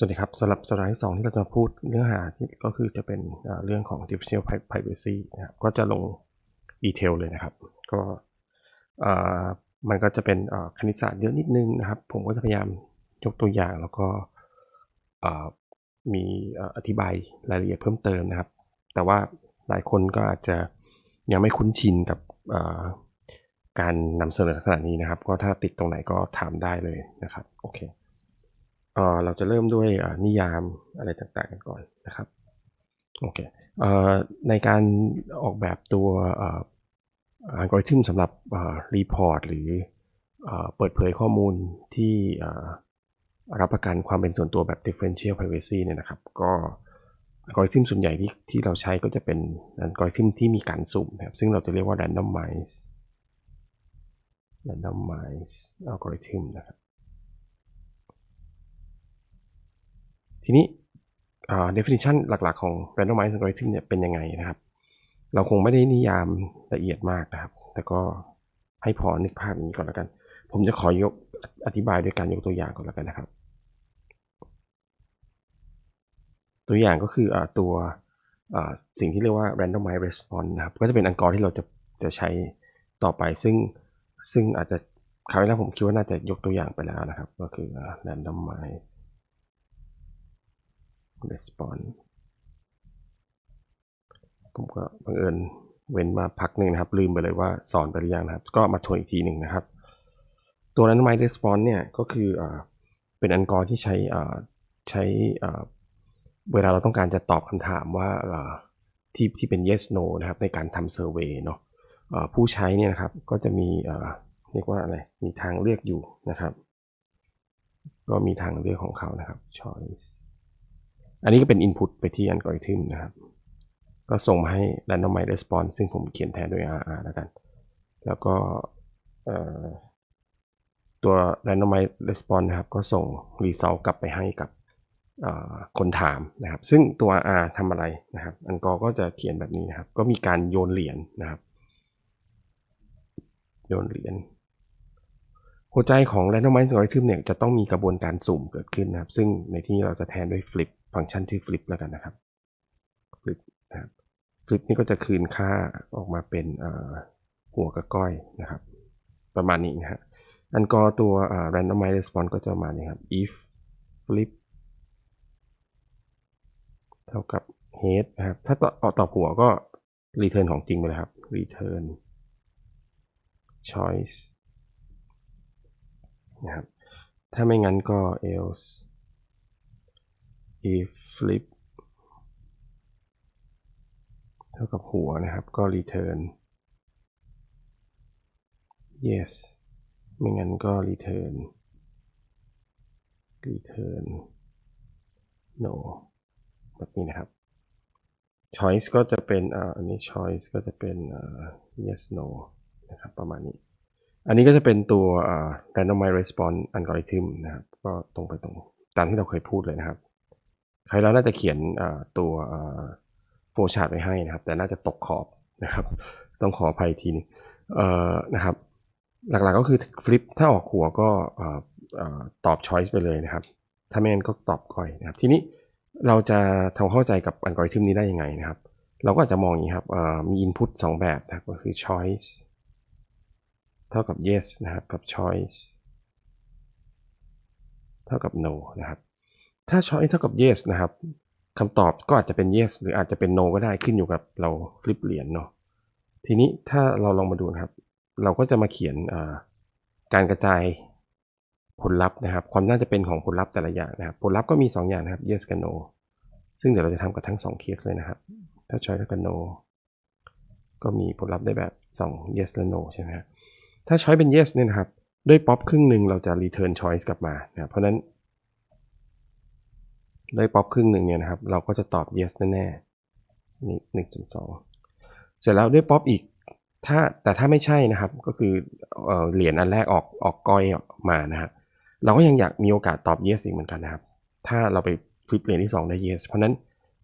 สวัสดีครับสำหรับสไลด์สองที่เราจะพูดเนื้อหาที่ก็คือจะเป็นเรื่องของ differential Privacy นะครับก็จะลงดีเทลเลยนะครับ ก็มันก็จะเป็นคณิตศาสตร์เยอะนิดนึงนะครับ ผมก็จะพยายามยกตัวอย่างแล้วก็มีอธิบายรายละเอียดเพิ่มเติมนะครับ แต่ว่าหลายคนก็อาจจะยังไม่คุ้นชินกับการนำเสนอลักษณะนี้นะครับ ก็ถ้าติดตรงไหนก็ถามได้เลยนะครับโอเค เราจะเริ่มด้วยนิยามอะไรต่างๆกันก่อนนะครับโอเคในการออกแบบตัวอัลกอริทึมสำหรับรีพอร์ตหรือเอ่อเปิดเผยข้อมูลที่รับประกันความเป็นส่วนตัวแบบ differential privacy เนี่ยนะครับ ก็อัลกอริทึมส่วนใหญ่ที่ที่เราใช้ก็จะเป็นอัลกอริทึมที่มีการสุ่มนะครับ ซึ่งเราจะเรียกว่า randomize randomize algorithm นะครับ ทีนี้อ่า definition หลักๆของ randomized algorithm เนี่ยเป็นยังไงนะครับ เราคงไม่ได้นิยามละเอียดมากนะครับ แต่ก็ให้พอนึกภาพอย่างนี้ก่อนแล้วกัน ผมจะขอยกอธิบายด้วยการยกตัวอย่างก่อนแล้วกันนะครับ ตัวอย่างก็คืออตัวสิ่งที่เรียกว่า randomized response นะครับ ก็จะเป็นอัลกอริที่เราจะจะใช้ต่อไป ซึ่งซึ่งอาจจะคราวที่แล้วผมคิดว่าน่าจะยกตัวอย่างไปแล้วนะครับ ก็คือ randomized response ผมก็บังเอิญเว้นมาพักหนึ่งนะครับ ลืมไปเลยว่าสอนไปหรือยังนะครับ ก็มาทวนอีกทีหนึ่งนะครับ ตัว randomized response เนี่ยก็คืออเป็นอัลกอริที่ใช้ใช้เวลาเราต้องการจะตอบคำถามว่าที่ที่เป็น yes no นะครับในการทำ survey เนาะผู้ใช้เนี่ยนะครับก็จะมีเรียกว่าอะไรมีทางเลือกอยู่นะครับ ก็มีทางเลือกของเขานะครับ choice อันนี้ก็เป็น input ไปที่อัลกอริทึมนะครับ ก็ส่งมาให้ randomized response ซึ่งผมเขียนแทนด้วย RR แล้วกัน แล้วก็ตัว randomized response นะครับ ก็ส่ง result กลับไปให้กับคนถามนะครับ ซึ่งตัว R ทำอะไรนะครับ อันกอก็จะเขียนแบบนี้นะครับ ก็มีการโยนเหรียญนะครับ โยนเหรียญ หัวใจของ randomized algorithm เนี่ยจะต้องมีกระบวนการสุ่มเกิดขึ้นนะครับ ซึ่งในที่นี้เราจะแทนด้วย flip ฟังก์ชันที่ flip แล้วกันนะครับ flip นะครับ flip นี่ก็จะคืนค่าออกมาเป็นหัวกับก้อยนะครับ ประมาณนี้นะฮะอันกอตัว randomize response ก็จะมาณนี้ครับ if flip เท่ากับ head นะครับ ถ้าตอตอบหัวก็ return ของจริงไปเลยครับ return choice นะครับ ถ้าไม่งั้นก็ else if flip เท่ากับหัวนะครับ ก็ return yes ไม่งั้นก็ return return no แบบนี้นะครับ choice ก็จะเป็นอ่าอันนี้ choice ก็จะเป็นอ่า yes no นะครับ ประมาณนี้ อันนี้ก็จะเป็นตัวอ่า randomized response algorithm นะครับ ก็ตรงไปตรงตามที่เราเคยพูดเลยนะครับ ครแล้วน่าจะเขียนตัวโฟล์ชาร์ตไว้ให้นะครับ แต่น่าจะตกขอบนะครับ ต้องขออภัยทีนึงนะครับ หลักๆก็คือฟลิปถ้าออกหัวก็ตอบ choice ไปเลยนะครับ ถ้าไม่งั้นก็ตอบก้อยนะครับ ทีนี้เราจะทำเข้าใจกับอัลกอริทึมนี้ได้ยังไงนะครับ เราก็อาจจะมองอย่างนี้ครับเอ่อมี input สองแบบนะครับก็คือ choice เท่ากับ yes นะครับ กับ choice เท่ากับ no นะครับ ถ้า choice เท่ากับ yes นะครับคำตอบก็อาจจะเป็น yes หรืออาจจะเป็น no ก็ได้ขึ้นอยู่กับเราฟลิปเหรียญเนาะทีนี้ถ้าเราลองมาดูนะครับ เราก็จะมาเขียนการกระจายผลลัพธ์นะครับ ความน่าจะเป็นของผลลัพธ์แต่ละอย่างนะครับ ผลลัพธ์ก็มี 2 อย่างนะครับ yes กับ no ซึ่งเดี๋ยวเราจะทำกับทั้ง 2 เคสเลยนะครับ ถ้า choice เท่ากับ no ก็มีผลลัพธ์ได้แบบ 2 yes และ no ใช่ไหมครับถ้า choice เป็น yes เนี่ยนะครับ ด้วยป๊อปครึ่งหนึ่งเราจะ return choice กลับมานะเพราะนั้น นด้วยป๊อปครึ่งหนึ่งเนี่ยนะครับ เราก็จะตอบ yes แน่ๆนี่หนึ่งจุดสองเสร็จแล้วด้วยป๊อปอีกถ้าแต่ถ้าไม่ใช่นะครับก็คือเอเหรียญอันแรกออกออกก้อยออกมานะครับเราก็ยังอยากมีโอกาสตอบ yes อีกเหมือนกันนะครับ ถ้าเราไปฟลิปเหรียญที่ 2 ได้ yes เพราะฉะนั้น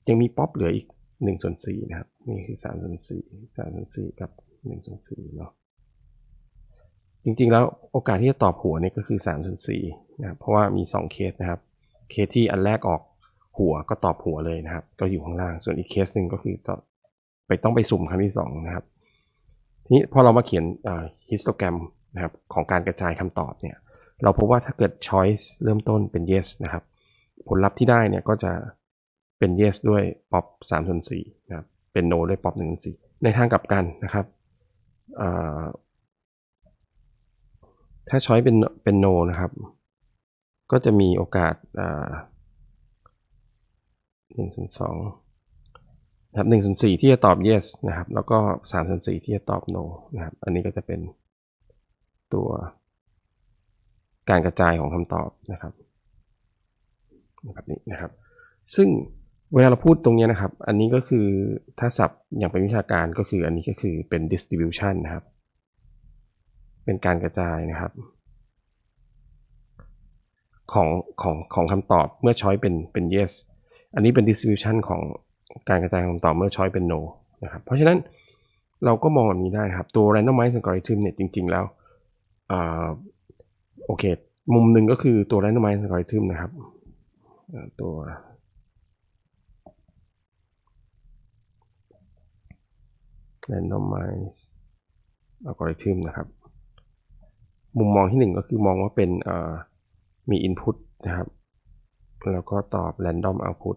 ยังมีป๊อปเหลืออีก1ส่วน4นะครับ นี่คือ3ส่วน4 3ส่วน4กับ1ส่วน4เนาะจริงๆแล้วโอกาสที่จะตอบหัวเนี่ยก็คือ3ส่วน4นะครับเพราะว่ามี 2 เคสนะครับ เคสที่อันแรกออก หัวก็ตอบหัวเลยนะครับ ก็อยู่ข้างล่าง ส่วนอีกเคสหนึ่งก็คือไปต้องไปสุ่มครั้งที่สองนะครับ ทีนี้พอเรามาเขียนฮิสโตแกรมนะครับของการกระจายคำตอบเนี่ย เราพบว่าถ้าเกิด choice เริ่มต้นเป็น yes นะครับ ผลลัพธ์ที่ได้เนี่ยก็จะเป็น yes ด้วย pop 3ส่วน4นะครับ เป็น no ด้วย pop 1ส่วน4ในทางกลับกันนะครับถ้า choice เป็นเป็น no นะครับ ก็จะมีโอกาส อ่า1ส่วน2นะครับ1ส่วน4ที่จะตอบ yes นะครับ แล้วก็3ส่วน4ที่จะตอบ no นะครับ อันนี้ก็จะเป็นตัวการกระจายของคำตอบนะครับแบบนี้นะครับ ซึ่งเวลาเราพูดตรงนี้นะครับ อันนี้ก็คือถ้าศัพท์อย่างเป็นวิชาการก็คืออันนี้ก็คือเป็น distribution นะครับ เป็นการกระจายนะครับ ของของของคำตอบเมื่อช้อยเป็นเป็น yes อันนี้เป็น distribution ของการกระจายคำตอบเมื่อช้อยเป็น no นะครับ เพราะฉะนั้นเราก็มองแบบนี้ได้ครับ ตัว randomized algorithm เนี่ยจริง ๆ แล้วโอเค มุมหนึ่งก็คือตัว randomized algorithm นะครับตัว randomized algorithm นะครับ มุมมองที่หนึ่งก็คือมองว่าเป็นมี input นะครับ แล้วก็ตอบ random output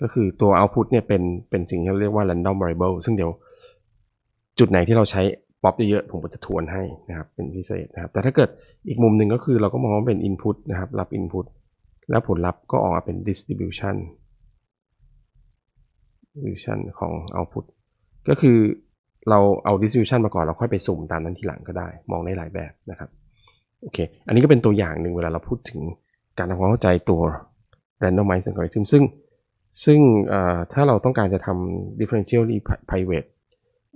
ก็คือตัว output เนี่ยเป็นเป็นสิ่งที่เราเรียกว่า random variable ซึ่งเดี๋ยวจุดไหนที่เราใช้ป๊อปเยอะๆผมก็จะทวนให้นะครับเป็นพิเศษนะครับ แต่ถ้าเกิดอีกมุมหนึ่งก็คือเราก็มองว่าเป็น input นะครับ รับ input แล้วผลลัพธ์ก็ออกมาเป็น distribution distribution ของ output ก็คือเราเอา distribution มาก่อนเราค่อยไปสุ่มตามนั้นทีหลังก็ได้ มองได้หลายแบบนะครับ โอเค อันนี้ก็เป็นตัวอย่างหนึ่งเวลาเราพูดถึงการทำความเข้าใจตัว randomized algorithm ซึ่งซึ่งถ้าเราต้องการจะทำ differentially private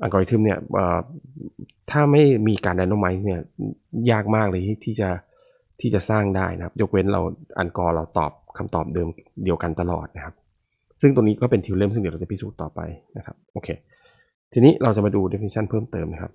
อัลกอริทึมเนี่ยถ้าไม่มีการ randomize เนี่ยยากมากเลยที่จะที่จะสร้างได้นะครับ ยกเว้นเราอันกอเราตอบคำตอบเดิมเดียวกันตลอดนะครับ ซึ่งตัวนี้ก็เป็นทิวเลมซึ่งเดี๋ยวเราจะพิสูจน์ต่อไปนะครับ โอเค ทีนี้เราจะมาดู definition เพิ่มเติมนะครับ